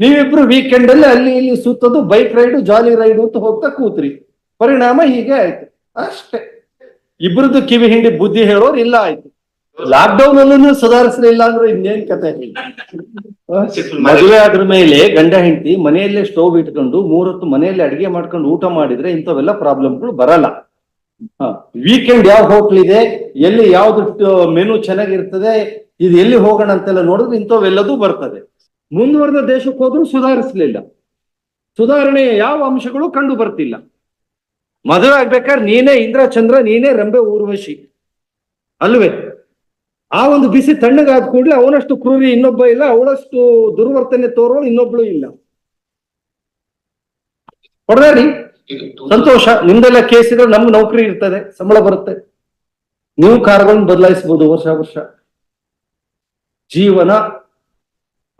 ನೀವಿಬ್ರು ವೀಕೆಂಡ್ ಅಲ್ಲಿ ಅಲ್ಲಿ ಇಲ್ಲಿ ಸುತ್ತೋದು ಬೈಕ್ ರೈಡು ಜಾಲಿ ರೈಡು ಅಂತ ಹೋಗ್ತಾ ಕೂತ್ರಿ. ಪರಿಣಾಮ ಹೀಗೆ ಆಯ್ತು. ಅಷ್ಟೇ. ಇಬ್ರದ್ದು ಕಿವಿ ಹಿಂಡಿ ಬುದ್ಧಿ ಹೇಳೋರು ಇಲ್ಲ ಆಯ್ತು. ಲಾಕ್ಡೌನ್ ಅಲ್ಲೂ ಸುಧಾರಿಸಲಿಲ್ಲ ಅಂದ್ರೆ ಇನ್ನೇನ್ ಕತೆ ಮದುವೆ ಅದ್ರ ಮೇಲೆ ಗಂಡ ಹೆಂಡತಿ ಮನೆಯಲ್ಲೇ ಸ್ಟೋವ್ ಇಟ್ಕೊಂಡು ಮೂರೊತ್ತು ಮನೆಯಲ್ಲೇ ಅಡಿಗೆ ಮಾಡ್ಕೊಂಡು ಊಟ ಮಾಡಿದ್ರೆ ಇಂಥವೆಲ್ಲ ಪ್ರಾಬ್ಲಮ್ಗಳು ಬರಲ್ಲ. ವೀಕೆಂಡ್ ಯಾವ ಹೋಟ್ಲ್ ಇದೆ ಎಲ್ಲಿ ಯಾವ್ದು ಮೆನು ಚೆನ್ನಾಗಿರ್ತದೆ ಇದು ಎಲ್ಲಿ ಹೋಗೋಣ ಅಂತೆಲ್ಲ ನೋಡಿದ್ರೆ ಇಂಥವೆಲ್ಲದೂ ಬರ್ತದೆ. ಮುಂದುವರೆದ ದೇಶಕ್ಕೆ ಹೋದ್ರೂ ಸುಧಾರಿಸಲಿಲ್ಲ. ಸುಧಾರಣೆಯ ಯಾವ ಅಂಶಗಳು ಕಂಡು ಬರ್ತಿಲ್ಲ. ಮದುವೆ ಆಗ್ಬೇಕಾದ್ರೆ ನೀನೇ ಇಂದ್ರ, ಚಂದ್ರ, ನೀನೇ ರಂಬೆ, ಊರ್ವಶಿ. ಅಲ್ವೇ? ಆ ಒಂದು ಬಿಸಿ ತಣ್ಣಗಾದ ಕೂಡಲೇ ಅವನಷ್ಟು ಕ್ರೂರಿ ಇನ್ನೊಬ್ಬ ಇಲ್ಲ, ಅವಳಷ್ಟು ದುರ್ವರ್ತನೆ ತೋರೋಳು ಇನ್ನೊಬ್ಳು ಇಲ್ಲ. ಹೊಡೆದಾಡಿ? ಸಂತೋಷ. ನಿಮ್ದೆಲ್ಲ ಕೇಸ್ ಇದ್ರೆ ನಮ್ಗೆ ನೌಕರಿ ಇರ್ತದೆ, ಸಂಬಳ ಬರುತ್ತೆ. ನೀವು ಕಾರ್ಗಳನ್ನ ಬದಲಾಯಿಸಬಹುದು ವರ್ಷ ವರ್ಷ. ಜೀವನ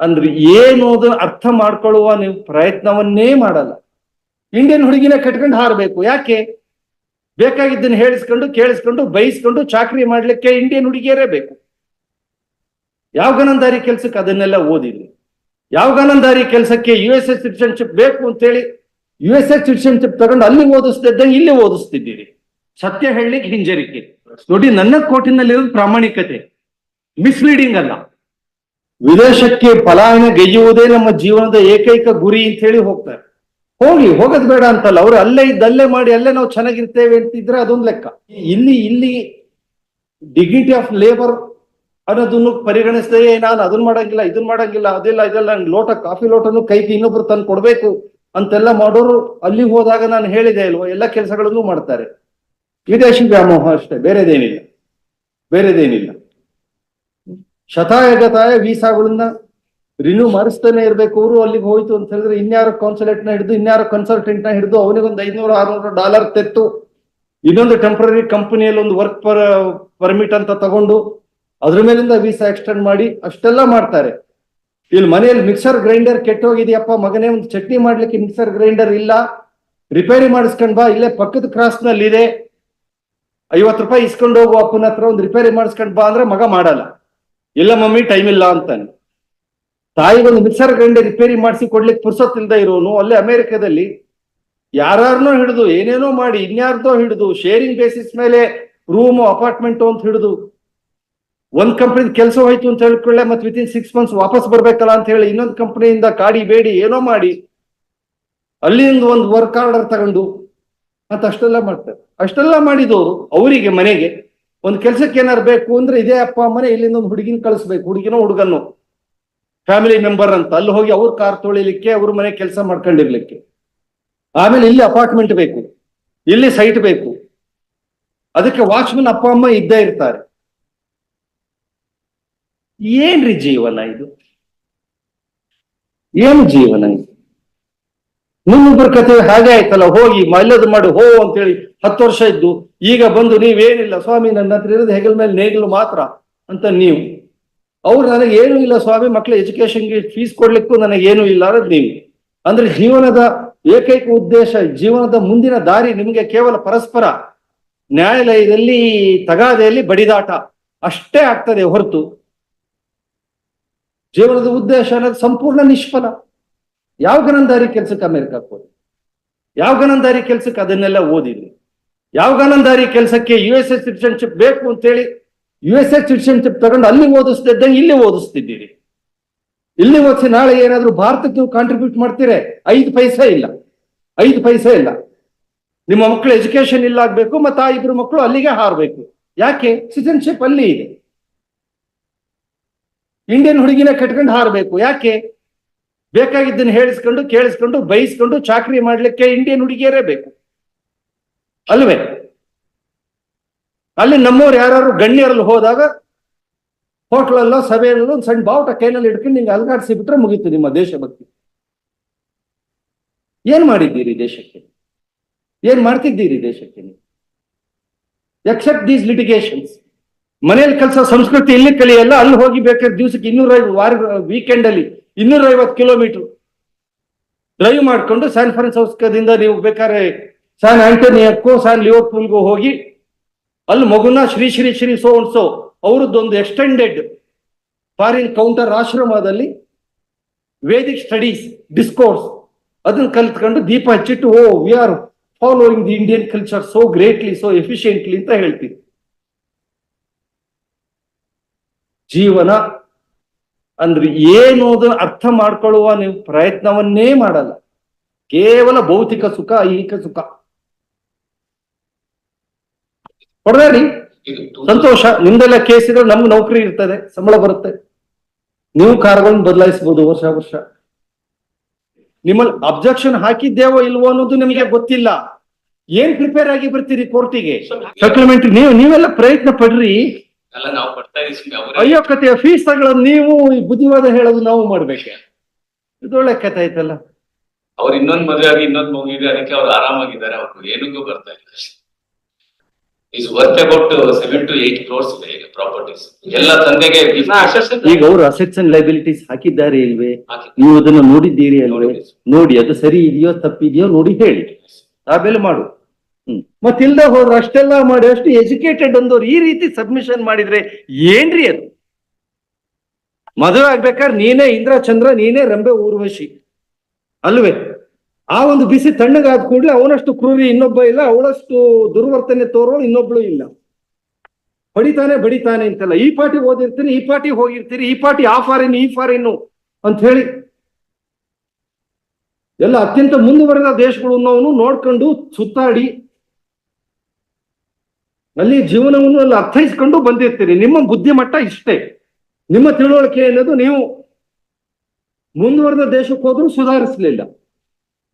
ಅಂದ್ರೆ ಏನು ಅದನ್ನ ಅರ್ಥ ಮಾಡ್ಕೊಳ್ಳುವ ನೀವು ಪ್ರಯತ್ನವನ್ನೇ ಮಾಡಲ್ಲ. ಇಂಡಿಯನ್ ಹುಡುಗಿನ ಕಟ್ಕೊಂಡು ಹಾರಬೇಕು. ಯಾಕೆ? ಬೇಕಾಗಿದ್ದನ್ನು ಹೇಳಿಸ್ಕೊಂಡು, ಕೇಳಿಸ್ಕೊಂಡು, ಬೈಸ್ಕೊಂಡು ಚಾಕ್ರಿ ಮಾಡ್ಲಿಕ್ಕೆ ಇಂಡಿಯನ್ ಹುಡುಗಿಯರೇ ಬೇಕು. ಯಾವ ಗನಂದಾರಿ ಕೆಲ್ಸಕ್ಕೆ? ಅದನ್ನೆಲ್ಲ ಓದಿದ್ರಿ ಯಾವ ಗನಂದಾರಿ ಕೆಲಸಕ್ಕೆ ಯು ಎಸ್ ಎಸ್ ಸಿಟಿಸನ್ಶಿಪ್ ಬೇಕು ಅಂತೇಳಿ ಯು ಎಸ್ ಎಸ್ ಸಿಟಿಸನ್ಶಿಪ್ ತಗೊಂಡು ಅಲ್ಲಿ ಓದಿಸ್ತಿದ್ದಂಗೆ ಇಲ್ಲಿ ಓದಿಸ್ತಿದ್ದೀರಿ. ಸತ್ಯ ಹೇಳಲಿಕ್ಕೆ ಹಿಂಜರಿಕೆ. ನೋಡಿ, ನನ್ನ ಕೋಟಿನಲ್ಲಿರೋದು ಪ್ರಾಮಾಣಿಕತೆ. ಮಿಸ್ಲೀಡಿಂಗ್ ಅಲ್ಲ. ವಿದೇಶಕ್ಕೆ ಪಲಾಯನ ಗೆಯ್ಯುವುದೇ ನಮ್ಮ ಜೀವನದ ಏಕೈಕ ಗುರಿ ಅಂತ ಹೇಳಿ ಹೋಗ್ತಾರೆ. ಹೋಗಿ, ಹೋಗೋದ್ ಬೇಡ ಅಂತಲ್ಲ, ಅವ್ರು ಅಲ್ಲೇ ಇದ್ದಲ್ಲೇ ಮಾಡಿ, ಅಲ್ಲೇ ನಾವು ಚೆನ್ನಾಗಿರ್ತೇವೆ ಅಂತಿದ್ರೆ ಅದೊಂದು ಲೆಕ್ಕ. ಇಲ್ಲಿ ಇಲ್ಲಿ ಡಿಗ್ನಿಟಿ ಆಫ್ ಲೇಬರ್ ಅನ್ನೋದನ್ನು ಪರಿಗಣಿಸದೆ ನಾನು ಅದನ್ನ ಮಾಡಂಗಿಲ್ಲ ಇದನ್ನ ಮಾಡಂಗಿಲ್ಲ, ಅದೆಲ್ಲ, ಇದೆಲ್ಲ ಲೋಟ, ಕಾಫಿ ಲೋಟನು ಕೈಗೆ ಇನ್ನೊಬ್ರು ತಂದು ಕೊಡ್ಬೇಕು ಅಂತೆಲ್ಲ ಮಾಡೋರು ಅಲ್ಲಿ ಹೋದಾಗ ನಾನು ಹೇಳಿದೆ ಅಲ್ವಾ, ಎಲ್ಲ ಕೆಲಸಗಳನ್ನು ಮಾಡ್ತಾರೆ. ವಿದೇಶಿ ವ್ಯಾಮೋಹ ಅಷ್ಟೇ, ಬೇರೆದೇನಿಲ್ಲ. ಬೇರೆದೇನಿಲ್ಲ. ಶತಾಯ ಗತಾಯ ವೀಸಾಗಳನ್ನ ರಿನ್ಯೂ ಮಾಡಿಸ್ತಾನೆ ಇರ್ಬೇಕು ಅವರು, ಅಲ್ಲಿಗೆ ಹೋಯ್ತು ಅಂತ ಹೇಳಿದ್ರೆ ಇನ್ಯಾರ ಕಾನ್ಸುಲೇಟ್ನ ಹಿಡಿದು, ಇನ್ಯಾರ ಕನ್ಸಲ್ಟೆಂಟ್ನ ಹಿಡಿದು ಅವನಿಗೊಂದು ಐದ್ನೂರು, ಆರ್ನೂರು ಡಾಲರ್ ತೆತ್ತು ಇನ್ನೊಂದು ಟೆಂಪ್ರರಿ ಕಂಪನಿಯಲ್ಲಿ ಒಂದು ವರ್ಕ್ ಪರ್ ಪರ್ಮಿಟ್ ಅಂತ ತಗೊಂಡು ಅದ್ರ ಮೇಲಿಂದ ವೀಸಾ ಎಕ್ಸ್ಟೆಂಡ್ ಮಾಡಿ ಅಷ್ಟೆಲ್ಲ ಮಾಡ್ತಾರೆ. ಇಲ್ಲಿ ಮನೆಯಲ್ಲಿ ಮಿಕ್ಸರ್ ಗ್ರೈಂಡರ್ ಕೆಟ್ಟೋಗಿದೆಯಪ್ಪ, ಮಗನೇ ಒಂದು ಚಟ್ನಿ ಮಾಡ್ಲಿಕ್ಕೆ ಮಿಕ್ಸರ್ ಗ್ರೈಂಡರ್ ಇಲ್ಲ. ರಿಪೇರಿ ಮಾಡಿಸ್ಕೊಂಡ್ ಬಾ, ಇಲ್ಲೇ ಪಕ್ಕದ ಕ್ರಾಸ್ನಲ್ಲಿ ಇದೆ ಐವತ್ತು ರೂಪಾಯಿ ಇಸ್ಕೊಂಡು ಹೋಗು ಅಪ್ಪನ ಹತ್ರ, ಒಂದು ರಿಪೇರಿ ಮಾಡಿಸ್ಕೊಂಡ್ ಬಾ ಅಂದ್ರೆ ಮಗ ಮಾಡಲ್ಲ. ಇಲ್ಲ ಮಮ್ಮಿ ಟೈಮ್ ಇಲ್ಲ ಅಂತಾನೆ. ತಾಯಿ ಒಂದು ಮಿಕ್ಸರ್ ಗ್ರೈಂಡರ್ ರಿಪೇರಿ ಮಾಡಿಸಿ ಕೊಡ್ಲಿಕ್ಕೆ ಪುರ್ಸೊತ್ತಿಲ್ದ ಇರೋನು, ಅಲ್ಲೇ ಅಮೆರಿಕದಲ್ಲಿ ಯಾರನ್ನೋ ಹಿಡಿದು, ಏನೇನೋ ಮಾಡಿ, ಇನ್ಯಾರ್ದೋ ಹಿಡಿದು ಶೇರಿಂಗ್ ಬೇಸಿಸ್ ಮೇಲೆ ರೂಮು ಅಪಾರ್ಟ್ಮೆಂಟು ಅಂತ ಹಿಡಿದು, ಒಂದ್ ಕಂಪ್ನಿ ಕೆಲಸ ಹೋಯ್ತು ಅಂತ ಹೇಳ್ಕೊಳ್ಳೆ ಮತ್ತೆ ವಿತಿನ್ ಸಿಕ್ಸ್ ಮಂತ್ಸ್ ವಾಪಸ್ ಬರ್ಬೇಕಲ್ಲ ಅಂತ ಹೇಳಿ ಇನ್ನೊಂದು ಕಂಪ್ನಿಯಿಂದ ಕಾಡಿ ಬೇಡಿ, ಏನೋ ಮಾಡಿ, ಅಲ್ಲಿಂದ ಒಂದು ವರ್ಕ್ ಆರ್ಡರ್ ತಗೊಂಡು ಮತ್ತೆ ಅಷ್ಟೆಲ್ಲ ಮಾಡ್ತಾರೆ. ಅಷ್ಟೆಲ್ಲ ಮಾಡಿದವರು ಅವರಿಗೆ ಮನೆಗೆ. ಒಂದು ಕೆಲ್ಸಕ್ಕೆ ಏನಾರು ಬೇಕು ಅಂದ್ರೆ ಇದೇ ಅಪ್ಪ ಅಮ್ಮನೆ ಇಲ್ಲಿಂದ ಒಂದು ಹುಡುಗಿನ ಕಳಿಸ್ಬೇಕು, ಹುಡುಗಿನೋ ಹುಡುಗನ್ನು. ಫ್ಯಾಮಿಲಿ ಮೆಂಬರ್ ಅಂತ. ಅಲ್ಲಿ ಹೋಗಿ ಅವ್ರ ಕಾರ್ ತೊಳಿಲಿಕ್ಕೆ, ಅವ್ರ ಮನೆ ಕೆಲಸ ಮಾಡ್ಕೊಂಡಿರ್ಲಿಕ್ಕೆ. ಆಮೇಲೆ ಇಲ್ಲಿ ಅಪಾರ್ಟ್ಮೆಂಟ್ ಬೇಕು. ಇಲ್ಲಿ ಸೈಟ್ ಬೇಕು. ಅದಕ್ಕೆ ವಾಚ್ಮನ್ ಅಪ್ಪ, ಅಮ್ಮ ಇದ್ದೇ ಇರ್ತಾರೆ. ಏನ್ರಿ ಜೀವನ ಇದು? ಏನು ಜೀವನ ಇದು? ನಿಮ್ಮಿಬ್ಬರ ಬರ್ಕತೆ ಹಾಗೆ ಆಯ್ತಲ್ಲ, ಹೋಗಿ ಮಲ್ಲದು ಮಾಡಿ, ಹೋ ಅಂತೇಳಿ ಹತ್ತು ವರ್ಷ ಇದ್ದು, ಈಗ ಬಂದು ನೀವೇನಿಲ್ಲ, ಸ್ವಾಮಿ ನನ್ನ ಹತ್ರ ಇರೋದು ಹೆಗಲ ಮೇಲೆ ನೇಗಿಲು ಮಾತ್ರ ಅಂತ ನೀವು. ಅವ್ರು ನನಗೆ ಏನೂ ಇಲ್ಲ ಸ್ವಾಮಿ ಮಕ್ಕಳ ಎಜುಕೇಶನ್ಗೆ ಫೀಸ್ ಕೊಡ್ಲಿಕ್ಕೂ ನನಗೆ ಏನು ಇಲ್ಲ ಅನ್ನೋದು ನೀವು. ಅಂದ್ರೆ ಜೀವನದ ಏಕೈಕ ಉದ್ದೇಶ, ಜೀವನದ ಮುಂದಿನ ದಾರಿ ನಿಮಗೆ ಕೇವಲ ಪರಸ್ಪರ ನ್ಯಾಯಾಲಯದಲ್ಲಿ, ತಗಾದೆಯಲ್ಲಿ ಬಡಿದಾಟ, ಅಷ್ಟೇ ಆಗ್ತದೆ ಹೊರತು. ಜೀವನದ ಉದ್ದೇಶ ಅನ್ನೋದು ಸಂಪೂರ್ಣ ನಿಷ್ಫಲ. ಯಾವ ಗನಂದಾರಿ ಕೆಲ್ಸಕ್ಕೆ ಅಮೆರಿಕಕ್ಕೆ ಹೋದ್ರಿ? ಯಾವ ಗನಂದಾರಿ ಕೆಲ್ಸಕ್ಕೆ ಅದನ್ನೆಲ್ಲ ಓದಿದ್ರಿ? ಯಾವ ಗನಂದಾರಿ ಕೆಲ್ಸಕ್ಕೆ ಯು ಎಸ್ ಎಸ್ ಸಿಟಿಸನ್ಶಿಪ್ ಬೇಕು ಅಂತೇಳಿ ಯು ಎಸ್ ಎಸ್ ಸಿಟಿಸನ್ಶಿಪ್ ತಗೊಂಡು ಅಲ್ಲಿ ಓದಿಸ್ತಿದ್ದಂಗೆ ಇಲ್ಲಿ ಓದಿಸ್ತಿದ್ದೀರಿ. ಇಲ್ಲಿ ಓದಿಸಿ ನಾಳೆ ಏನಾದ್ರೂ ಭಾರತಕ್ಕೆ ಕಾಂಟ್ರಿಬ್ಯೂಟ್ ಮಾಡ್ತೀರಿ? ಐದು ಪೈಸೆ ಇಲ್ಲ. ಐದು ಪೈಸೆ ಇಲ್ಲ. ನಿಮ್ಮ ಮಕ್ಕಳು ಎಜುಕೇಶನ್ ಇಲ್ಲ ಆಗ್ಬೇಕು ಮತ್ತೆ ಆ ಇಬ್ರು ಮಕ್ಕಳು ಅಲ್ಲಿಗೆ ಹಾರಬೇಕು. ಯಾಕೆ? ಸಿಟಿಸನ್ಶಿಪ್ ಅಲ್ಲಿ ಇದೆ. ಇಂಡಿಯನ್ ಹುಡುಗಿನ ಕಟ್ಕೊಂಡು ಹಾರಬೇಕು. ಯಾಕೆ? ಬೇಕಾಗಿದ್ದನ್ನು ಹೇಳಿಸ್ಕೊಂಡು, ಕೇಳಿಸ್ಕೊಂಡು ಬಯಸ್ಕೊಂಡು ಚಾಕ್ರಿ ಮಾಡ್ಲಿಕ್ಕೆ ಇಂಡಿಯನ್ ಹುಡುಗಿಯರೇ ಬೇಕು. ಅಲ್ವೇ? ಅಲ್ಲಿ ನಮ್ಮವ್ರು ಯಾರು ಗಣ್ಯರಲ್ಲಿ ಹೋದಾಗ ಹೋಟ್ಲಲ್ಲೋ, ಸಭೆಯಲ್ಲೋ ಒಂದು ಸಣ್ಣ ಬಾವುಟ ಕೈನಲ್ಲಿ ಹಿಡ್ಕೊಂಡು ನಿಂಗೆ ಅಲ್ಗಾಡಿಸಿ ಬಿಟ್ರೆ ಮುಗೀತು ನಿಮ್ಮ ದೇಶಭಕ್ತಿ. ಏನ್ ಮಾಡಿದ್ದೀರಿ ದೇಶಕ್ಕೆ? ಏನ್ ಮಾಡ್ತಿದ್ದೀರಿ ದೇಶಕ್ಕೆ ನೀವು? ಎಕ್ಸೆಪ್ಟ್ ದೀಸ್ ಲಿಟಿಗೇಷನ್ಸ್ ಮನೆಯಲ್ಲಿ ಕೆಲಸ ಸಂಸ್ಕೃತಿ ಇಲ್ಲಿ ಕಲಿಯಲ್ಲ, ಅಲ್ಲಿ ಹೋಗಿ ಬೇಕಾದ್ರೆ ದಿವಸಕ್ಕೆ ಇನ್ನೂರೈವತ್ತು ವಾರ ವೀಕೆಂಡ್ ಅಲ್ಲಿ ಇನ್ನೂರೈವತ್ತು ಕಿಲೋಮೀಟರ್ ಡ್ರೈವ್ ಮಾಡ್ಕೊಂಡು ಸ್ಯಾನ್ ಫ್ರಾನ್ಸಿಸ್ಕೋದಿಂದ ನೀವು ಬೇಕಾದ್ರೆ ಸ್ಯಾನ್ ಆಂಟೋನಿಯಕ್ಕೂ ಸ್ಯಾನ್ ಲಿಯೋಪೂಲ್ಗೂ ಹೋಗಿ, ಅಲ್ಲಿ ಮಗುನ ಶ್ರೀ ಶ್ರೀ ಶ್ರೀ ಸೋ ಸೋ ಅವ್ರದ್ದೊಂದು ಎಕ್ಸ್ಟೆಂಡೆಡ್ ಫಾರಿನ್ ಕೌಂಟರ್ ಆಶ್ರಮದಲ್ಲಿ ವೇದಿಕ್ ಸ್ಟಡೀಸ್ ಡಿಸ್ಕೋರ್ಸ್ ಅದನ್ನ ಕಲ್ತ್ಕೊಂಡು ದೀಪ ಹಚ್ಚಿಟ್ಟು, ಓ we are following the Indian culture so greatly so efficiently ಅಂತ ಹೇಳ್ತೀವಿ. ಜೀವನ ಅಂದ್ರೆ ಏನು ಅದನ್ನ ಅರ್ಥ ಮಾಡ್ಕೊಳ್ಳುವ ನೀವು ಪ್ರಯತ್ನವನ್ನೇ ಮಾಡಲ್ಲ. ಕೇವಲ ಭೌತಿಕ ಸುಖ ಐಹಿಕ ಸುಖ. ಹೊಡೆದಾಡಿ ಸಂತೋಷ. ನಿಮ್ದೆಲ್ಲ ಕೇಸ್ ಇದ್ರೆ ನಮ್ಗೆ ನೌಕರಿ ಇರ್ತದೆ ಸಂಬಳ ಬರುತ್ತೆ. ನೀವು ಕಾರ್ಗಳನ್ನ ಬದಲಾಯಿಸಬಹುದು ವರ್ಷ ವರ್ಷ. ನಿಮ್ಮಲ್ಲಿ ಅಬ್ಜೆಕ್ಷನ್ ಹಾಕಿದ್ದೇವೋ ಇಲ್ವೋ ಅನ್ನೋದು ನಿಮಗೆ ಗೊತ್ತಿಲ್ಲ. ಏನ್ ಪ್ರಿಪೇರ್ ಆಗಿ ಬರ್ತೀರಿ ಕೋರ್ಟಿಗೆ ಸಪ್ಲಿಮೆಂಟ್ರಿ ನೀವು ನೀವೆಲ್ಲ ಪ್ರಯತ್ನ ಪಡ್ರಿ. ಅಲ್ಲ ನಾವು ಕೊಡ್ತಾ ಇದೀವಿ ಅಯ್ಯೋ ಕಥೆಯ ಫೀಸ್ ತಗೊಳ್ಳೋದು ನೀವು ಈ ಬುದ್ಧಿವಾದ ಹೇಳೋದು ನಾವು ಮಾಡ್ಬೇಕೆ? ಇದು ಒಳ್ಳೆ ಕಥೆ ಆಯ್ತಲ್ಲ. ಅವ್ರು ಇನ್ನೊಂದ್ ಮದುವೆ ಆಗಿ ಇನ್ನೊಂದ್ ಮಗುವಿದೆ ಅದಕ್ಕೆ ಅವ್ರು ಆರಾಮಾಗಿದ್ದಾರೆ ಅವ್ರು ಏನಕ್ಕೂ ಬರ್ತಾ ಇಲ್ಲ is worth about seven to eight crores ಇದೆ ಈಗ ಪ್ರಾಪರ್ಟೀಸ್ ಎಲ್ಲ ತಂದೆಗೆ ಈಗ ಅವರು ಅಸೆಟ್ಸ್ ಅಂಡ್ ಲೈಬಿಲಿಟೀಸ್ ಹಾಕಿದ್ದಾರೆ ಇಲ್ವೇ ನೀವು ಅದನ್ನ ನೋಡಿದ್ದೀರಿ ಅಲ್ವೇ? ನೋಡಿ ಅದು ಸರಿ ಇದೆಯೋ ತಪ್ಪಿದೆಯೋ ನೋಡಿ ಹೇಳಿ. ಆಮೇಲೆ ಮಾಡು. ಮತ್ತಿಲ್ದ ಹೋದ್ರೆ ಅಷ್ಟೆಲ್ಲ ಮಾಡಿ ಅಷ್ಟು ಎಜುಕೇಟೆಡ್ ಅಂದವ್ರು ಈ ರೀತಿ ಸಬ್ಮಿಷನ್ ಮಾಡಿದ್ರೆ ಏನ್ರಿ ಅದು? ಮದುವೆ ಆಗ್ಬೇಕಾದ್ರೆ ನೀನೇ ಇಂದ್ರ ಚಂದ್ರ ನೀನೇ ರಂಬೆ ಊರ್ವಶಿ. ಅಲ್ವೇ? ಆ ಒಂದು ಬಿಸಿ ತಣ್ಣಗಾದ ಕೂಡಲೇ ಅವನಷ್ಟು ಕ್ರೂರಿ ಇನ್ನೊಬ್ಬ ಇಲ್ಲ, ಅವಳಷ್ಟು ದುರ್ವರ್ತನೆ ತೋರೋಳು ಇನ್ನೊಬ್ಳು ಇಲ್ಲ. ಬಡಿತಾನೆ ಬಡಿತಾನೆ ಅಂತಲ್ಲ. ಈ ಪಾರ್ಟಿ ಓದಿರ್ತೀನಿ, ಈ ಪಾರ್ಟಿ ಹೋಗಿರ್ತೀರಿ ಈ ಪಾರ್ಟಿ ಆ ಫಾರಿನ್, ಈ ಫಾರಿನ್ ಅಂತ ಹೇಳಿ ಎಲ್ಲ ಅತ್ಯಂತ ಮುಂದುವರೆದ ದೇಶಗಳು ನೋಡ್ಕೊಂಡು ಸುತ್ತಾಡಿ ಅಲ್ಲಿ ಜೀವನವನ್ನು ಅಲ್ಲಿ ಅರ್ಥೈಸ್ಕೊಂಡು ಬಂದಿರ್ತೀರಿ. ನಿಮ್ಮ ಬುದ್ಧಿಮಟ್ಟ ಇಷ್ಟೇ. ನಿಮ್ಮ ತಿಳುವಳಿಕೆ ಅನ್ನೋದು ನೀವು ಮುಂದುವರೆದ ದೇಶಕ್ಕೆ ಹೋದ್ರೂ ಸುಧಾರಿಸಲಿಲ್ಲ.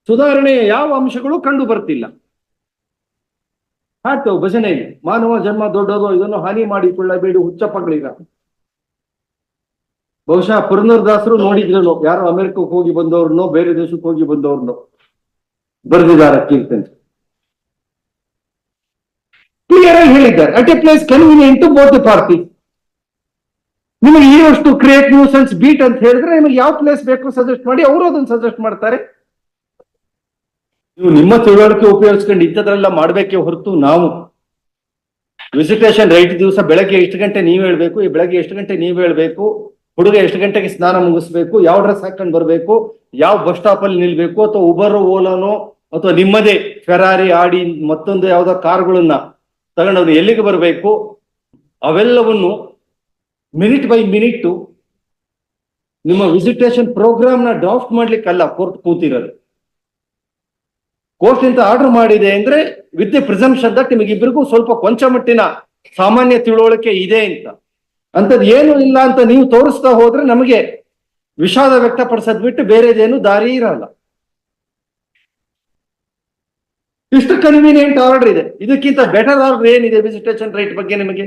ಸುಧಾರಣೆಯ ಯಾವ ಅಂಶಗಳು ಕಂಡು ಬರ್ತಿಲ್ಲ. ಹಾಡ್ತೇವೆ ಭಜನೆಯಲ್ಲಿ, ಮಾನವ ಜನ್ಮ ದೊಡ್ಡದು, ಇದನ್ನು ಹಾನಿ ಮಾಡಿಕೊಳ್ಳಬೇಡಿ, ಹುಚ್ಚಪ್ಪಗಳಿಗ. ಬಹುಶಃ ಪುರಂದರದಾಸರು ನೋಡಿದ್ರೇನೋ, ಯಾರು ಅಮೆರಿಕಕ್ಕೆ ಹೋಗಿ ಬಂದವ್ರನ್ನೋ, ಬೇರೆ ದೇಶಕ್ಕೆ ಹೋಗಿ ಬಂದವ್ರನ್ನೋ. ಬರೆದಿದ್ದಾರೆ ಕೀರ್ತನೆ. ಕ್ಲಿಯರ್ ಆಗಿ ಹೇಳಿದ್ದಾರೆ. At a place convenient to both the party ನಿಮಗೆ ಈ ವಸ್ತು ಕ್ರಿಯೇಟ್ ನ್ಯೂಸೆನ್ಸ್ ಬೀಟ್ ಅಂತ ಹೇಳಿದ್ರೆ ನಿಮಗೆ ಯಾವ ಪ್ಲೇಸ್ ಬೇಕು ಸಜೆಸ್ಟ್ ಮಾಡಿ, ಅವರು ಅದನ್ನ ಸಜೆಸ್ಟ್ ಮಾಡ್ತಾರೆ. ನೀವು ನಿಮ್ಮ ತಿಳುವಳಿಕೆ ಉಪಯೋಗಿಸ್ಕೊಂಡು ಇಂಥದ್ರೆಲ್ಲ ಮಾಡಬೇಕೆ ಹೊರತು ನಾವು ವಿಸಿಟೇಷನ್ ರೈಟ್ ದಿವಸ ಬೆಳಗ್ಗೆ ಎಷ್ಟು ಗಂಟೆ ನೀವು ಹೇಳ್ಬೇಕು, ಈ ಬೆಳಗ್ಗೆ ಎಷ್ಟು ಗಂಟೆ ನೀವು ಹೇಳ್ಬೇಕು, ಹುಡುಗ ಎಷ್ಟು ಗಂಟೆಗೆ ಸ್ನಾನ ಮುಗಿಸ್ಬೇಕು, ಯಾವ ಡ್ರೆಸ್ ಹಾಕೊಂಡು ಬರಬೇಕು, ಯಾವ ಬಸ್ ಸ್ಟಾಪ್ ಅಲ್ಲಿ ನಿಲ್ಬೇಕು, ಅಥವಾ ಉಬರ್ ಓಲಾನೋ ಅಥವಾ ನಿಮ್ಮದೇ ಫೆರಾರಿ ಆಡಿ ಮತ್ತೊಂದು ಯಾವ್ದೋ ಕಾರ್ಗಳನ್ನ ತಗೊಂಡವ್ರು ಎಲ್ಲಿಗೆ ಬರಬೇಕು? ಅವೆಲ್ಲವನ್ನು ಮಿನಿಟ್ ಬೈ ಮಿನಿಟ್ ನಿಮ್ಮ ವಿಸಿಟೇಷನ್ ಪ್ರೋಗ್ರಾಮ್ನ ಡ್ರಾಫ್ಟ್ ಮಾಡ್ಲಿಕ್ಕಲ್ಲ, ಕೋರ್ಟ್ ಕೂತಿರೋದು. ಕೋರ್ಟ್ ಇಂತ ಆರ್ಡರ್ ಮಾಡಿದೆ ಅಂದ್ರೆ ವಿತ್ ದಿ ಪ್ರಿಸಂಪ್ಷನ್ ದಟ್ ನಿಮಗಿಬ್ಬರಿಗೂ ಸ್ವಲ್ಪ ಕೊಂಚ ಮಟ್ಟಿನ ಸಾಮಾನ್ಯ ತಿಳುವಳಿಕೆ ಇದೆ ಅಂತ. ಅಂತದ್ ಏನು ಇಲ್ಲ ಅಂತ ನೀವು ತೋರಿಸ್ತಾ ಹೋದ್ರೆ ನಮಗೆ ವಿಷಾದ ವ್ಯಕ್ತಪಡಿಸದ್ ಬಿಟ್ಟು ಬೇರೆದೇನು ದಾರಿ ಇರಲ್ಲ. ಇಷ್ಟು ಕನ್ವೀನಿಯಂಟ್ ಆರ್ಡರ್ ಇದೆ? ಇದಕ್ಕಿಂತ ಬೆಟರ್ ಆರ್ಡರ್ ಏನಿದೆ ವಿಸಿಟೇಷನ್ ರೈಟ್ ಬಗ್ಗೆ ನಿಮಗೆ?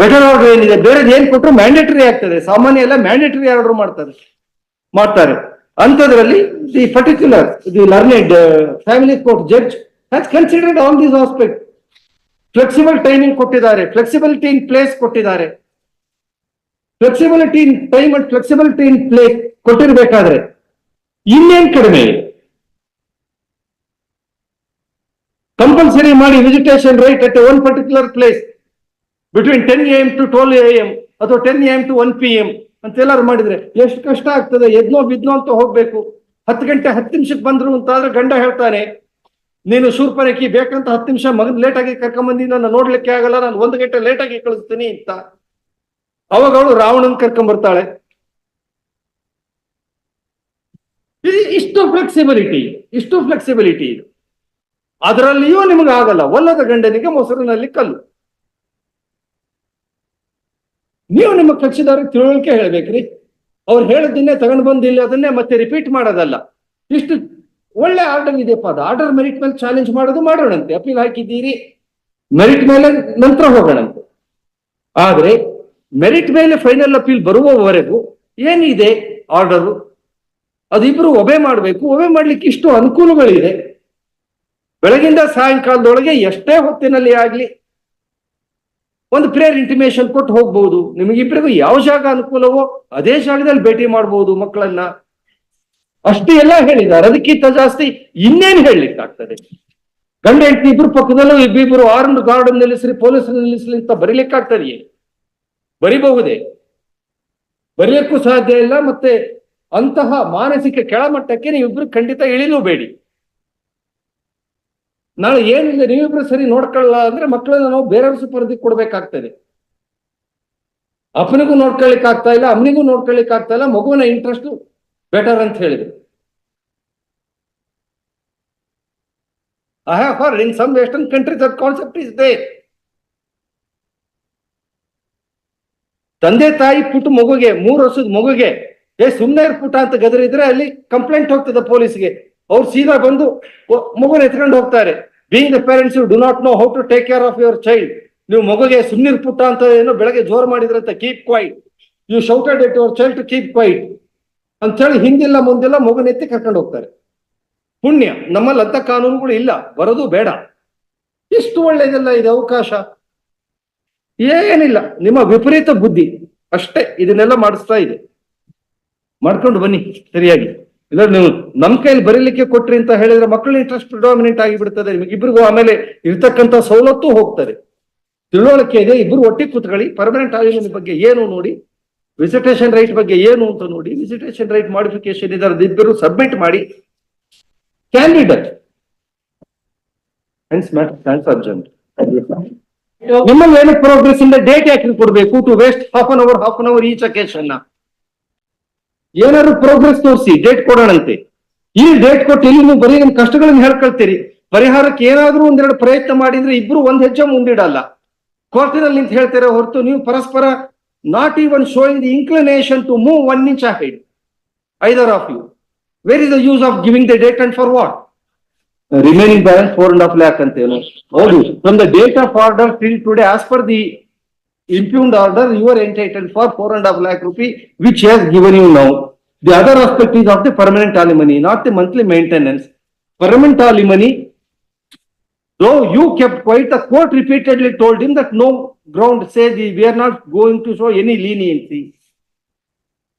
ಬೆಟರ್ ಆರ್ಡರ್ ಏನಿದೆ? ಬೇರೆ ಏನ್ ಕೊಟ್ಟರು ಮ್ಯಾಂಡೇಟರಿ ಆಗ್ತದೆ. ಸಾಮಾನ್ಯ ಎಲ್ಲ ಮ್ಯಾಂಡೇಟರಿ ಆರ್ಡರ್ ಮಾಡ್ತಾರೆ. ಮಾಡ್ತಾರೆ. ಅಂಥದ್ರಲ್ಲಿ the particular the learned family court judge has considered all these aspect flexible timing ಕೊಟ್ಟಿದ್ದಾರೆ. ಫ್ಲೆಕ್ಸಿಬಿಲಿಟಿ ಇನ್ ಪ್ಲೇಸ್ ಕೊಟ್ಟಿದ್ದಾರೆ. Flexibility in time and flexibility in place ಕೊಟ್ಟಿರ್ಬೇಕಾದ್ರೆ ಇನ್ನೇನ್ ಕಡಿಮೆ ಇದೆ? ಕಂಪಲ್ಸರಿ ಮಾಡಿ visitation right at one particular place between ten A M to twelve A M ಅಥವಾ ten A M to one P M ಅಂತ ಎಲ್ಲಾರು ಮಾಡಿದ್ರೆ ಎಷ್ಟು ಕಷ್ಟ ಆಗ್ತದೆ? ಎದ್ನೋ ಬಿದ್ನೋ ಅಂತ ಹೋಗ್ಬೇಕು. ಹತ್ತು ಗಂಟೆ ಹತ್ತು ನಿಮಿಷಕ್ಕೆ ಬಂದ್ರು ಅಂತ ಆದ್ರೆ ಗಂಡ ಹೇಳ್ತಾನೆ, ನೀನು ಸೂರ್ಪನಕ್ಕಿ ಬೇಕಂತ ಹತ್ತು ನಿಮಿಷ ಮಗನ್ ಲೇಟ್ ಆಗಿ ಕರ್ಕೊಂಬಂದಿ, ನನ್ನ ನೋಡ್ಲಿಕ್ಕೆ ಆಗಲ್ಲ, ನಾನು ಒಂದು ಗಂಟೆ ಲೇಟ್ ಆಗಿ ಕಳಿಸ್ತೀನಿ ಅಂತ. ಅವಾಗ ಅವಳು ರಾವಣನ್ ಕರ್ಕೊಂಡ್ಬರ್ತಾಳೆ ಇಷ್ಟು ಫ್ಲೆಕ್ಸಿಬಿಲಿಟಿ ಇಷ್ಟು ಫ್ಲೆಕ್ಸಿಬಿಲಿಟಿ ಇದು. ಅದರಲ್ಲಿಯೂ ನಿಮಗೆ ಆಗಲ್ಲ. ಒಲ್ಲದ ಗಂಡನಿಗೆ ಮೊಸರಿನಲ್ಲಿ ಕಲ್ಲು. ನೀವು ನಿಮ್ಮ ಕಕ್ಷಿದಾರ ತಿಳುವಳಿಕೆ ಹೇಳ್ಬೇಕ್ರಿ. ಅವ್ರು ಹೇಳಿದ್ದನ್ನೇ ತಗೊಂಡು ಬಂದಿಲ್ಲ ಅದನ್ನೇ ಮತ್ತೆ ರಿಪೀಟ್ ಮಾಡೋದಲ್ಲ. ಇಷ್ಟು ಒಳ್ಳೆ ಆರ್ಡರ್ ಇದೆಯಪ್ಪ. ಅದು ಆರ್ಡರ್ ಮೆರಿಟ್ ಮೇಲೆ ಚಾಲೆಂಜ್ ಮಾಡೋದು ಮಾಡೋಣಂತೆ. ಅಪೀಲ್ ಹಾಕಿದ್ದೀರಿ. ಮೆರಿಟ್ ಮೇಲೆ ನಂತರ ಹೋಗೋಣಂತೆ. ಆದ್ರೆ ಮೆರಿಟ್ ಮೇಲೆ ಫೈನಲ್ ಅಪೀಲ್ ಬರುವವರೆಗೂ ಏನಿದೆ ಆರ್ಡರು ಅದಿಬ್ರು ಒಬೆ ಮಾಡಬೇಕು. ಒಬೆ ಮಾಡ್ಲಿಕ್ಕೆ ಇಷ್ಟು ಅನುಕೂಲಗಳಿದೆ. ಬೆಳಗಿಂದ ಸಾಯಂಕಾಲದೊಳಗೆ ಎಷ್ಟೇ ಹೊತ್ತಿನಲ್ಲಿ ಆಗ್ಲಿ ಒಂದು ಪ್ರೇಯರ್ ಇಂಟಿಮೇಶನ್ ಕೊಟ್ಟು ಹೋಗ್ಬಹುದು ನಿಮಗಿಬ್ಬರಿಗೂ ಯಾವ ಜಾಗ ಅನುಕೂಲವೋ ಅದೇ ಜಾಗದಲ್ಲಿ ಭೇಟಿ ಮಾಡಬಹುದು ಮಕ್ಕಳನ್ನ. ಅಷ್ಟು ಎಲ್ಲ ಹೇಳಿದ್ದಾರೆ. ಅದಕ್ಕಿಂತ ಜಾಸ್ತಿ ಇನ್ನೇನು ಹೇಳಲಿಕ್ಕಾಗ್ತದೆ? ಗಂಡ ಹೆಂಡತಿ ಇಬ್ರು ಪಕ್ಕದಲ್ಲೂ ಇಬ್ಬಿಬ್ರು ಆರ್ಮ್ಡ್ ಗಾರ್ಡ್ ನಿಲ್ಲಿಸ್ರಿ ಪೊಲೀಸ್ ನಿಲ್ಲಿಸ್ಲಿ ಅಂತ ಬರೀಲಿಕ್ಕಾಗ್ತದೆಯೇ ಬರಿಬಹುದೇ? ಬರೆಯಕ್ಕೂ ಸಾಧ್ಯ ಇಲ್ಲ ಮತ್ತೆ ಅಂತಹ ಮಾನಸಿಕ ಕೆಳಮಟ್ಟಕ್ಕೆ ನೀವಿಬ್ರು ಖಂಡಿತ ಇಳಿಲೂಬೇಡಿ ನಾಳೆ ಏನಿಲ್ಲ, ನೀವಿಬ್ರು ಸರಿ ನೋಡ್ಕೊಳ್ಳಲ್ಲ ಅಂದ್ರೆ ಮಕ್ಕಳನ್ನ ನಾವು ಬೇರೆಯವ್ರ ಸುಪರ್ದಿ ಕೊಡ್ಬೇಕಾಗ್ತದೆ. ಅಪ್ಪನಿಗೂ ನೋಡ್ಕೊಳ್ಳಿಕ್ ಆಗ್ತಾ ಇಲ್ಲ, ಅಮ್ಮನಿಗೂ ನೋಡ್ಕೊಳ್ಳಿಕ್ ಆಗ್ತಾ ಇಲ್ಲ, ಮಗುವಿನ ಇಂಟ್ರೆಸ್ಟ್ ಬೆಟರ್ ಅಂತ ಹೇಳಿದ್ರು. I have far in some western country that concept is they ತಂದೆ ತಾಯಿ ಪುಟ್ಟ ಮಗುಗೆ, ಮೂರು ವರ್ಷದ ಮಗುಗೆ, ಏ ಸುಮ್ಮನೆ ಪುಟ ಅಂತ ಗದರಿದ್ರೆ ಅಲ್ಲಿ ಕಂಪ್ಲೇಂಟ್ ಹೋಗ್ತದೆ ಪೊಲೀಸ್ಗೆ ಅವ್ರು ಸೀದಾ ಬಂದು ಮಗುನ ಎತ್ಕೊಂಡು ಹೋಗ್ತಾರೆ. Being the parents you do not know how to take care of your child ನೀವು ಮಗುಗೆ ಸುಮ್ನಿರ್ ಪುಟ್ಟ ಅಂತ ಏನೋ ಬೆಳಗ್ಗೆ ಜೋರ್ ಅಂತ keep quiet you shouted it your child to keep quiet ಅಂತ ಹೇಳಿ ಹಿಂದಿಲ್ಲ ಮುಂದಿಲ್ಲ ಮಗುನ ಎತ್ತಿ ಕರ್ಕೊಂಡು ಹೋಗ್ತಾರೆ. ಪುಣ್ಯ. ನಮ್ಮಲ್ಲಿ ಅಂತ ಕಾನೂನುಗಳು ಇಲ್ಲ. ಬರೋದು ಬೇಡ. ಇಷ್ಟು ಒಳ್ಳೇದೆಲ್ಲ ಇದೆ ಅವಕಾಶ? ಏನಿಲ್ಲ. ನಿಮ್ಮ ವಿಪರೀತ ಬುದ್ಧಿ. ಅಷ್ಟೇ. ಇದನ್ನೆಲ್ಲ ಮಾಡಿಸ್ತಾ ಇದೆ. ಮಾಡ್ಕೊಂಡು ಬನ್ನಿ. ಸರಿಯಾಗಿ. ಇಲ್ಲ ನೀವು ನಮ್ ಕೈಲಿ ಬರೀಲಿಕ್ಕೆ ಕೊಟ್ರಿ ಅಂತ ಹೇಳಿದ್ರೆ ಮಕ್ಕಳ ಇಂಟ್ರೆಸ್ಟ್ ಪ್ರಿಡಾಮಿನೆಂಟ್ ಆಗಿ ಬಿಡ್ತದೆ. ನಿಮಗೆ ಇಬ್ಬರಿಗೂ ಆಮೇಲೆ ಇರ್ತಕ್ಕಂಥ ಸವಲತ್ತು ಹೋಗ್ತದೆ. ತಿಳುವಳಿಕೆ ಇದೆ ಇಬ್ರು ಒಟ್ಟಿಗೆ ಕೂತ್ಕೊಳ್ಳಿ. ಪರ್ಮನೆಂಟ್ ಆಗಿ ಬಗ್ಗೆ ಏನು ನೋಡಿ? ವಿಸಿಟೇಷನ್ ರೈಟ್ ಬಗ್ಗೆ ಏನು ಅಂತ ನೋಡಿ. ವಿಸಿಟೇಷನ್ ರೈಟ್ ಮಾಡಿಫಿಕೇಶನ್ ಇದರದ್ದು ಇಬ್ಬರು ಸಬ್ಮಿಟ್ ಮಾಡಿ. ಕ್ಯಾಂಡಿಡೇಟ್ ನಿಮ್ಮಲ್ಲಿ ಏನು ಪ್ರೋಗ್ರೆಸ್ ಇಂದ ಡೇಟ್ ಯಾಕೆ ಕೊಡ್ಬೇಕು? To waste half an hour half an hour each occasion ಏನಾದ್ರು ಪ್ರೋಗ್ರೆಸ್ ತೋರಿಸಿ ಡೇಟ್ ಕೊಡೋಣಂತೆ. ಈ ಡೇಟ್ ಕೊಟ್ಟು ಇಲ್ಲಿ ನೀವು ಬರೀ ನಿಮ್ ಕಷ್ಟಗಳನ್ನ ಹೇಳ್ಕೊಳ್ತೀರಿ. ಪರಿಹಾರಕ್ಕೆ ಏನಾದ್ರೂ ಒಂದೆರಡು ಪ್ರಯತ್ನ ಮಾಡಿದ್ರೆ ಇಬ್ರು ಒಂದ್ ಹೆಜ್ಜೆ ಮುಂದಿಡಲ್ಲ. ಕೋರ್ಟಿನಲ್ಲಿ ನಿಂತು ಹೇಳ್ತೀರಾ ಹೊರತು ನೀವು ಪರಸ್ಪರ not even showing the inclination to move one inch ahead either of you where is the use of giving the date and for what remaining balance four and half lakh ಅಂತೇನು ಹೌದು. From the date of order till today as per the impugned order, you are entitled for four and a half lakh rupee, which he has given you now. The other aspect is of the permanent alimony, not the monthly maintenance. Permanent alimony, though you kept quiet, the court repeatedly told him that no ground says we are not going to show any leniency.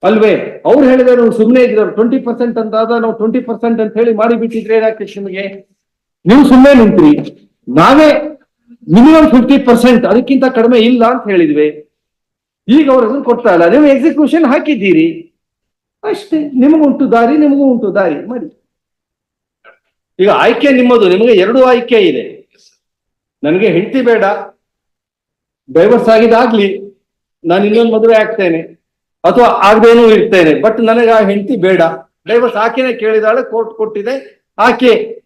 ಅಲ್ವೇ ಅವ್ರು ಹೇಳಿದ್ರೆ ಸುಮ್ಮನೆ ಇದ್ರು twenty percent ಅಂತ ಆದ ನಾವು twenty percent ಅಂತ ಹೇಳಿ ಮಾಡಿಬಿಟ್ಟಿದ್ರೆ ಏನಾಗ್ತದೆ ನಿಮಗೆ ನೀವು ಸುಮ್ಮನೆ ನಿಂತ್ರಿ ನಾವೇ ಮಿನಿಮಮ್ ಫಿಫ್ಟಿ ಪರ್ಸೆಂಟ್ ಅದಕ್ಕಿಂತ ಕಡಿಮೆ ಇಲ್ಲ ಅಂತ ಹೇಳಿದ್ವಿ. ಈಗ ಅವ್ರ ಅದನ್ನು ಕೊಡ್ತಾ ಇಲ್ಲ. ನೀವು ಎಕ್ಸಿಕ್ಯೂಷನ್ ಹಾಕಿದ್ದೀರಿ. ಅಷ್ಟೇ. ನಿಮಗುಂಟು ದಾರಿ ನಿಮಗೂ ಉಂಟು ದಾರಿ. ಮಾಡಿ. ಈಗ ಆಯ್ಕೆ ನಿಮ್ಮದು. ನಿಮಗೆ ಎರಡು ಆಯ್ಕೆ ಇದೆ. ನನಗೆ ಹೆಂಡತಿ ಬೇಡ. ಡೈವರ್ಸ್ ಆಗಿದಾಗ್ಲಿ ನಾನು ಇನ್ನೊಂದು ಮದುವೆ ಆಗ್ತೇನೆ. ಅಥವಾ ಆಗದೇನೂ ಇರ್ತೇನೆ. ಬಟ್ ನನಗೆ ಆ ಹೆಂಡತಿ ಬೇಡ. ಡೈವರ್ಸ್ ಆಕೆನೆ ಕೇಳಿದಾಳೆ ಕೋರ್ಟ್ ಕೊಟ್ಟಿದೆ. ಆಕೆ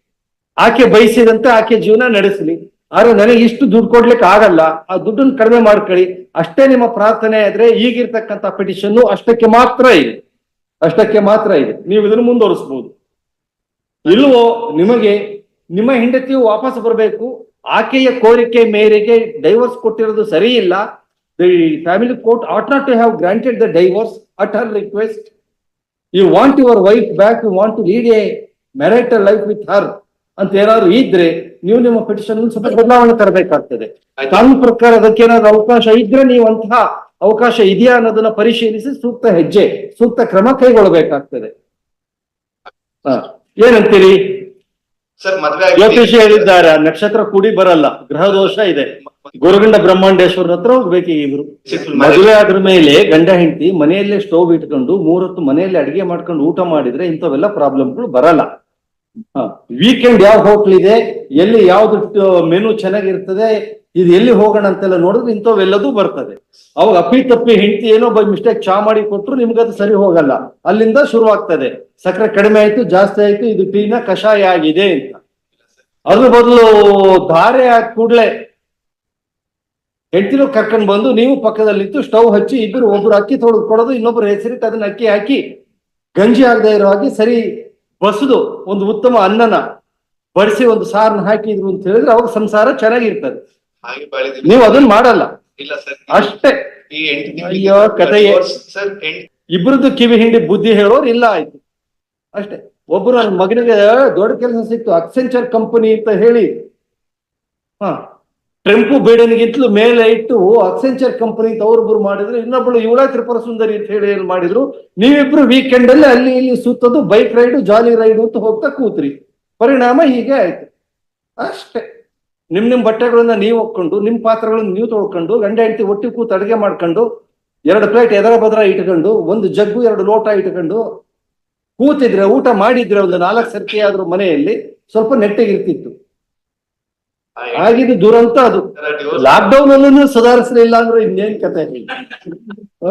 ಆಕೆ ಬಯಸಿದಂತೆ ಆಕೆ ಜೀವನ ನಡೆಸಲಿ. ಆದ್ರೆ ನನಗೆ ಇಷ್ಟು ದುಡ್ಡು ಕೊಡ್ಲಿಕ್ಕೆ ಆಗಲ್ಲ. ಆ ದುಡ್ಡನ್ನು ಕಡಿಮೆ ಮಾಡ್ಕೊಳ್ಳಿ. ಅಷ್ಟೇ ನಿಮ್ಮ ಪ್ರಾರ್ಥನೆ ಆದ್ರೆ ಈಗಿರ್ತಕ್ಕಂಥ ಪಿಟಿಷನ್ ಅಷ್ಟಕ್ಕೆ ಮಾತ್ರ ಇದೆ. ಅಷ್ಟಕ್ಕೆ ಮಾತ್ರ ಇದೆ. ನೀವು ಇದನ್ನು ಮುಂದುವರಿಸಬಹುದು ಇಲ್ವೋ ನಿಮಗೆ, ನಿಮ್ಮ ಹೆಂಡತಿಯು ವಾಪಸ್ ಬರಬೇಕು. ಆಕೆಯ ಕೋರಿಕೆ ಮೇರೆಗೆ ಡೈವರ್ಸ್ ಕೊಟ್ಟಿರೋದು ಸರಿ ಇಲ್ಲ the family court ought not to have granted the divorce at her request you want your wife back you want to lead a marital life with her ಅಂತ ಏನಾದ್ರು ಇದ್ರೆ ನೀವು ನಿಮ್ಮ ಪಿಟಿಷನ್ ಸ್ವಲ್ಪ ಬದಲಾವಣೆ ತರಬೇಕಾಗ್ತದೆ. ಕಾನೂನು ಪ್ರಕಾರ ಅದಕ್ಕೇನಾದ್ರು ಅವಕಾಶ ಇದ್ರೆ ನೀವು ಅಂತಹ ಅವಕಾಶ ಇದೆಯಾ ಅನ್ನೋದನ್ನ ಪರಿಶೀಲಿಸಿ ಸೂಕ್ತ ಹೆಜ್ಜೆ ಸೂಕ್ತ ಕ್ರಮ ಕೈಗೊಳ್ಳಬೇಕಾಗ್ತದೆ. ಹ. ಏನಂತೀರಿ? ಜ್ಯೋತಿಷಿ ಹೇಳಿದ್ದಾರೆ ನಕ್ಷತ್ರ ಕೂಡಿ ಬರಲ್ಲ ಗ್ರಹ ದೋಷ ಇದೆ. ಗುರುಗಂಡ ಬ್ರಹ್ಮಾಂಡೇಶ್ವರ ಹತ್ರ ಹೋಗ್ಬೇಕು ಇಬ್ರು ಮದುವೆ ಆದ್ರ ಮೇಲೆ ಗಂಡ ಹೆಂಡತಿ ಮನೆಯಲ್ಲೇ ಸ್ಟೋವ್ ಇಟ್ಕೊಂಡು ಮೂರೊತ್ತು ಮನೆಯಲ್ಲೇ ಅಡಿಗೆ ಮಾಡ್ಕೊಂಡು ಊಟ ಮಾಡಿದ್ರೆ ಇಂಥವೆಲ್ಲ ಪ್ರಾಬ್ಲಮ್ಗಳು ಬರಲ್ಲ. ವೀಕೆಂಡ್ ಯಾವ ಹೋಟ್ಲ್ ಇದೆ ಎಲ್ಲಿ ಯಾವ್ದು ಮೆನು ಚೆನ್ನಾಗಿರ್ತದೆ? ಇದು ಎಲ್ಲಿ ಹೋಗೋಣ ಅಂತೆಲ್ಲ ನೋಡಿದ್ರೆ ಇಂಥವೆಲ್ಲದೂ ಬರ್ತದೆ. ಅವಾಗ ಅಪ್ಪಿ ತಪ್ಪಿ ಹೆಂಡತಿ ಏನೋ ಬೈ ಮಿಸ್ಟೇಕ್ ಚಾ ಮಾಡಿ ಕೊಟ್ರು ನಿಮ್ಗದು ಸರಿ ಹೋಗಲ್ಲ. ಅಲ್ಲಿಂದ ಶುರು ಆಗ್ತದೆ ಸಕ್ಕರೆ ಕಡಿಮೆ ಆಯ್ತು, ಜಾಸ್ತಿ ಆಯ್ತು, ಇದು ಟೀನ ಕಷಾಯ ಆಗಿದೆ ಅಂತ. ಅದ್ರ ಬದಲು ಧಾರೆ ಹಾಕಿ ಕೂಡ್ಲೆ ಹೆಂಡತಿನೂ ಕರ್ಕೊಂಡು ಬಂದು ನೀವು ಪಕ್ಕದಲ್ಲಿತ್ತು ಸ್ಟವ್ ಹಚ್ಚಿ ಇಬ್ಬರು ಒಬ್ರು ಅಕ್ಕಿ ತೊಳೆದು ಕೊಡೋದು, ಇನ್ನೊಬ್ರು ಹೆಸರಿಟ್ಟು ಅದನ್ನ ಅಕ್ಕಿ ಹಾಕಿ ಗಂಜಿ ಆಗದೆ ಇರೋ ಹಾಗೆ ಸರಿ ಬಸದು ಒಂದು ಉತ್ತಮ ಅನ್ನನ ಬಡಿಸಿ ಒಂದು ಸಾರನ್ನ ಹಾಕಿದ್ರು ಅಂತ ಹೇಳಿದ್ರೆ ಅವಾಗ ಸಂಸಾರ ಚೆನ್ನಾಗಿರ್ತದೆ. ನೀವು ಅದನ್ನ ಮಾಡಲ್ಲ. ಇಲ್ಲ ಸರ್ ಅಷ್ಟೇ. ಅಯ್ಯೋ, ಇಬ್ಬರದ್ದು ಕಿವಿ ಹಿಂಡಿ ಬುದ್ಧಿ ಹೇಳೋರು ಇಲ್ಲ ಆಯ್ತು. ಅಷ್ಟೇ. ಒಬ್ರು ನನ್ನ ಮಗನಿಗೆ ದೊಡ್ಡ ಕೆಲಸ ಸಿಕ್ತು ಅಕ್ಸೆಂಚರ್ ಕಂಪನಿ ಅಂತ ಹೇಳಿ. ಹಾ. ಟ್ರೆಂಪು ಬೇಡನಿಗಿಂತಲೂ ಮೇಲೆ ಇಟ್ಟು ಅಕ್ಸೆಂಚರ್ ಕಂಪನಿ ಅಂತ ಅವ್ರೊಬ್ರು ಮಾಡಿದ್ರು, ಇನ್ನೊಬ್ಳು ಇವಳ ತ್ರಿಪುರ ಸುಂದರಿ ಅಂತ ಹೇಳಿ ಏನ್ ಮಾಡಿದ್ರು, ನೀವಿಬ್ರು ವೀಕೆಂಡ್ ಅಲ್ಲಿ ಅಲ್ಲಿ ಇಲ್ಲಿ ಸುತ್ತೋದು ಬೈಕ್ ರೈಡು ಜಾಲಿ ರೈಡು ಅಂತ ಹೋಗ್ತಾ ಕೂತ್ರಿ. ಪರಿಣಾಮ ಹೀಗೆ ಆಯ್ತು. ಅಷ್ಟೇ. ನಿಮ್ ನಿಮ್ ಬಟ್ಟೆಗಳನ್ನ ನೀವು ಒಕ್ಕೊಂಡು ನಿಮ್ ಪಾತ್ರಗಳನ್ನ ನೀವು ತೊಳ್ಕೊಂಡು, ಗಂಡ ಹೆಂಡತಿ ಒಟ್ಟಿಗೆ ಕೂತು ಅಡುಗೆ ಮಾಡ್ಕೊಂಡು, ಎರಡು ಪ್ಲೇಟ್ ಎದರ ಬದರ ಇಟ್ಕೊಂಡು, ಒಂದು ಜಗ್ಗು, ಎರಡು ಲೋಟ ಇಟ್ಕೊಂಡು, ಕೂತಿದ್ರೆ, ಊಟ ಮಾಡಿದ್ರೆ ಒಂದು ನಾಲ್ಕು ಸರ್ತಿ ಆದ್ರೂ ಮನೆಯಲ್ಲಿ ಸ್ವಲ್ಪ ನೆಟ್ಟಗಿರ್ತಿತ್ತು ಆಗಿದ್ದು ದುರಂತ ಅದು. ಡಿವೋರ್ಸ್ ಲಾಕ್ಡೌನ್ ಅಲ್ಲೂ ಸುಧಾರಿಸಲಿಲ್ಲ ಅಂದ್ರೆ ಇನ್ನೇನ್ ಕತೆ